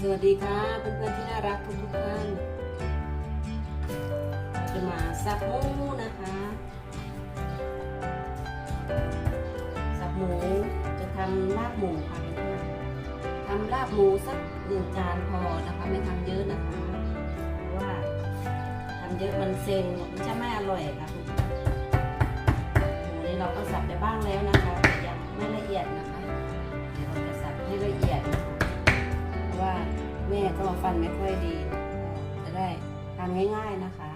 สวัสดีค่ะเพื่อนๆที่น่ารักทุกๆท่านจะมาสับหมูนะคะสับหมูจะทำลาบหมูค่ะทำลาบหมูสักหนึ่งจานพอนะคะไม่ทำเยอะนะคะเพราะว่าทำเยอะมันเซ็งมันจะไม่อร่อยค่ะหมูนี้เราก็สับไปบ้างแล้วนะคะยังไม่ละเอียดนะคะเดี๋ยวเราจะสับให้ละเอียด แม่ก็ฟันไม่ค่อยดี จะได้ทำง่ายๆนะคะ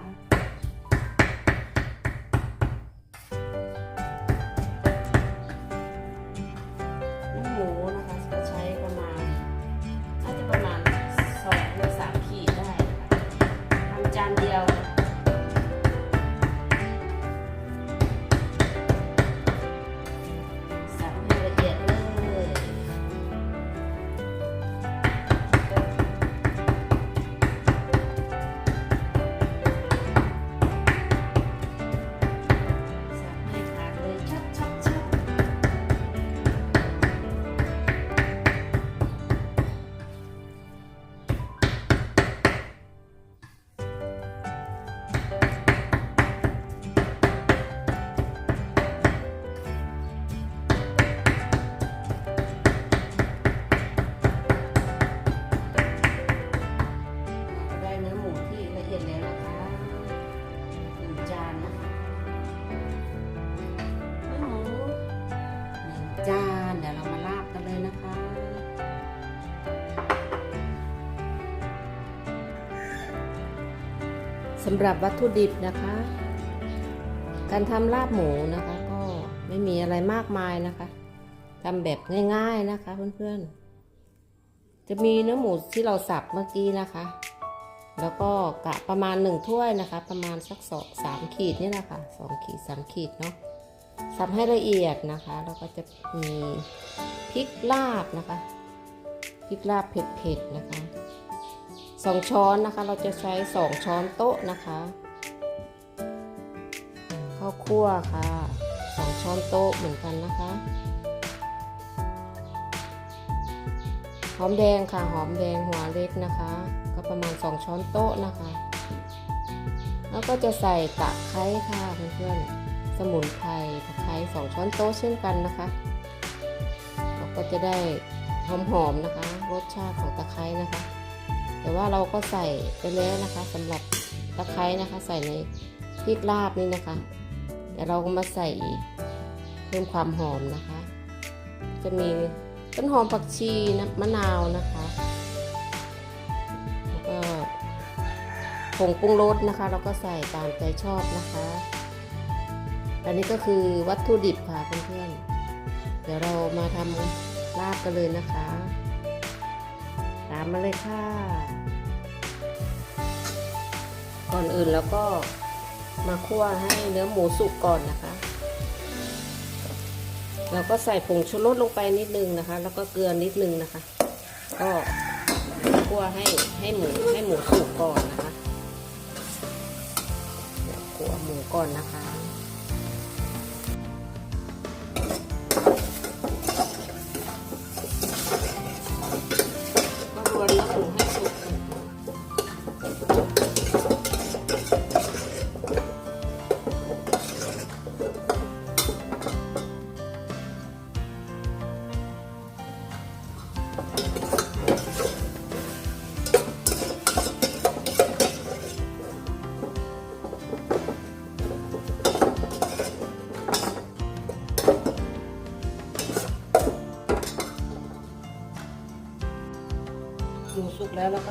สำหรับวัตถุดิบนะคะ การทำลาบหมูนะคะ ก็ไม่มีอะไรมากมายนะคะทำแบบง่าย ๆนะคะเพื่อนๆ จะมีเนื้อหมูที่เราสับเมื่อกี้นะคะ แล้วก็กะประมาณหนึ่งถ้วยนะคะ ประมาณสักสองสามขีดนี่แหละค่ะสองขีดสามขีดเนาะสับให้ละเอียดนะคะ แล้วก็จะมีพริกลาบนะคะพริกลาบเผ็ดๆนะคะ สองช้อนนะคะ เราจะใช้สองช้อนโต๊ะนะคะข้าวคั่วค่ะสองช้อนโต๊ะเหมือนกันนะคะหอมแดงค่ะหอมแดงหัวเล็กนะคะ ก็ประมาณ 2 ช้อนโต๊ะนะคะ แล้วก็จะใส่ตะไคร้ค่ะเพื่อนๆสมุนไพรตะไคร้2ช้อนโต๊ะเช่นกันนะคะเราก็จะได้หอมๆนะคะ รสชาติของตะไคร้นะคะ แต่ว่าเราก็ใส่ไปแล้วนะคะสำหรับตะไคร้นะคะ ใส่ในพริกลาบนี่นะคะ แต่เราก็มาใส่เพิ่มความหอมนะคะ จะมีต้นหอมผักชีนะมะนาวนะคะแล้วก็ผงปรุงรสนะคะ เราก็ใส่ตามใจชอบนะคะอันนี้ก็คือวัตถุดิบค่ะเพื่อนๆเดี๋ยวเรามาทำลาบกันเลยนะคะามมาเลยค่ะ ก่อนอื่นแล้วก็มาคั่วให้เนื้อหมูสุกก่อนนะคะ เราก็ใส่ผงชูรสลงไปนิดนึงนะคะ แล้วก็เกลือนิดนึงนะคะ ก็คั่วให้ให้หมูให้หมูสุกก่อนนะคะเดี๋ยคั่วหมูก่อนนะคะ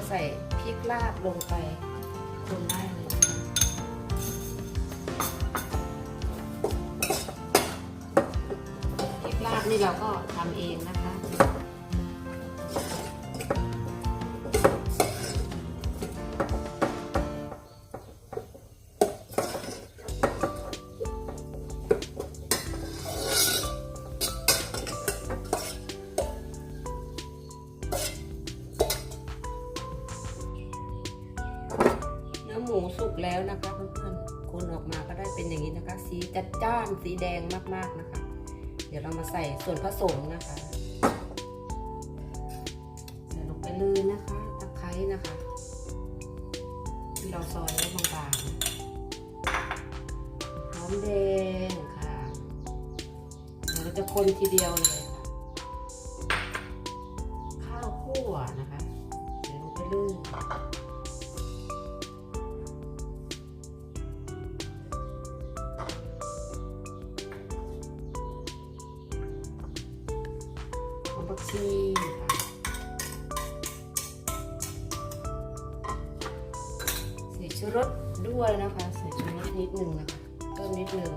ใส่พริกลาบลงไปคนได้เลยนะพริกลาบนี่เราก็ทำเองนะคะำสีแดงมากๆนะคะ เดี๋ยวเรามาใส่ส่วนผสมนะคะ ใส่ลงไปเลยนะคะ ตะไคร้นะคะ ที่เราซอยไว้บางๆหอมแดงค่ะเดี๋ยวเราจะคนทีเดียวเลยค่ะ ข้าวคั่วนะคะใส่ลงไปเลย ซี่ใส่ชูรสด้วยนะคะ ใส่ชูรสนิดหนึ่งนะคะเพิ่มนิดหนึ่ง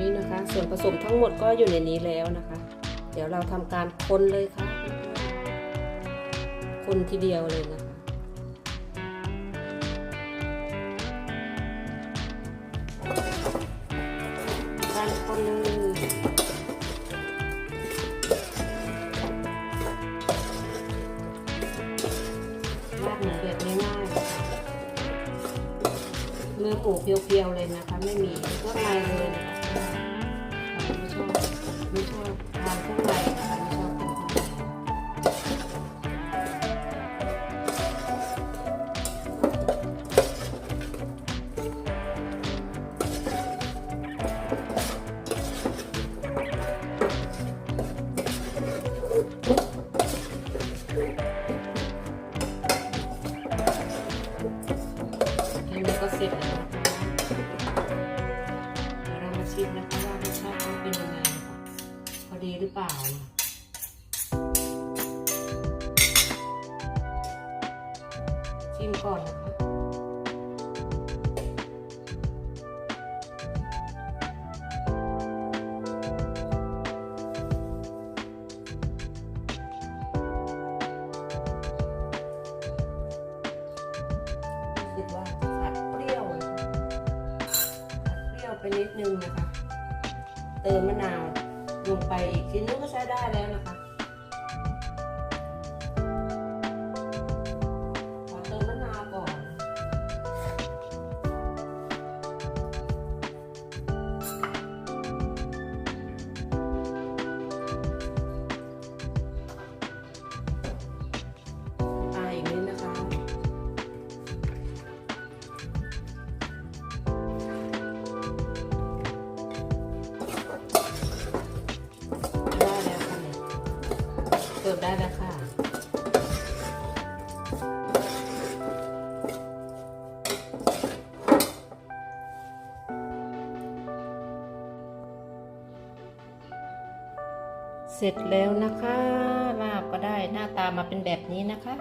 นี่นะคะ ส่วนผสมทั้งหมดก็อยู่ในนี้แล้วนะคะ เดี๋ยวเราทำการคนเลยค่ะ คนทีเดียวเลยนะคะการคนเลยาดหมูแบบง่ายๆค่ะเนื้อหมูเพียวๆเลยนะคะ ไม่มีเครื่องในเลยนะคะ ก็เสร็จแล้วเรามาชิมนะคะว่ารสชาติมันเป็นยังไงคะพอดีหรือเปล่าชิมก่อนนะคะ นึงนะคะ เติมมะนาวลงไปอีกทีนึงก็ใช้ได้แล้วนะคะ เสร็จแล้วนะคะลาบก็ได้หน้าตามาเป็นแบบนี้นะคะ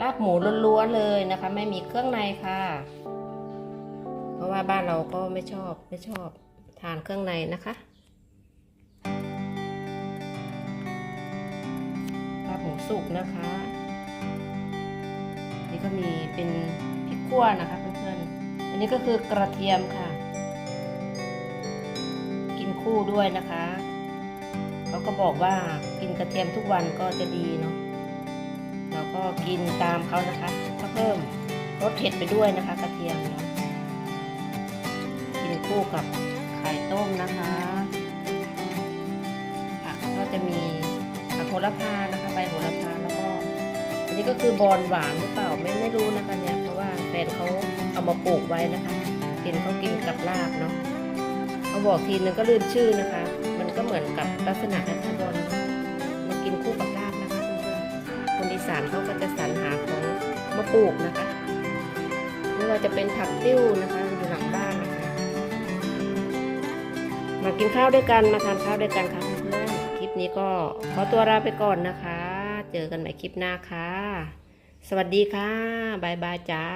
ลาบหมูล้วนๆเลยนะคะ ไม่มีเครื่องในค่ะ เพราะว่าบ้านเราก็ไม่ชอบไม่ชอบทานเครื่องในนะคะลาบหมูสุกนะคะ นี่ก็มีเป็นพริกขั่วนะคะเพื่อนๆอันนี้ก็คือกระเทียมค่ะ กินคู่ด้วยนะคะ เขาก็บอกว่ากินกระเทียมทุกวันก็จะดีเนาะเราก็กินตามเขานะคะก็เพิ่มรสเผ็ดไปด้วยนะคะ กระเทียมเนาะกินคู่กับไข่ต้มนะคะผักก็จะมีผักโหระพานะคะใบโหระพาแล้วก็อันนี้ก็คือบอนหวานหรือเปล่าไม่ไม่รู้นะคะเนี่ยเพราะว่าแฟนเขาเอามาปลูกไว้นะคะเห็นเขากินกับลาบเนาะเขาบอกทีนึงก็ลืมชื่อนะคะ ก็เหมือนกับลักษณะคล้ายๆบนมากินคู่กับลาบนะคะเพื่อนๆคนอีสานเขาก็จะสรรหาของมาปลูกนะคะ ไม่ว่าจะเป็นผักติ้วนะคะอยู่หลังบ้านนะคะ มากินข้าวด้วยกันมาทานข้าวด้วยกันค่ะเพื่อนๆคลิปนี้ก็ขอตัวลาไปก่อนนะคะ เจอกันใหม่คลิปหน้าค่ะ สวัสดีค่ะบายบายจ้า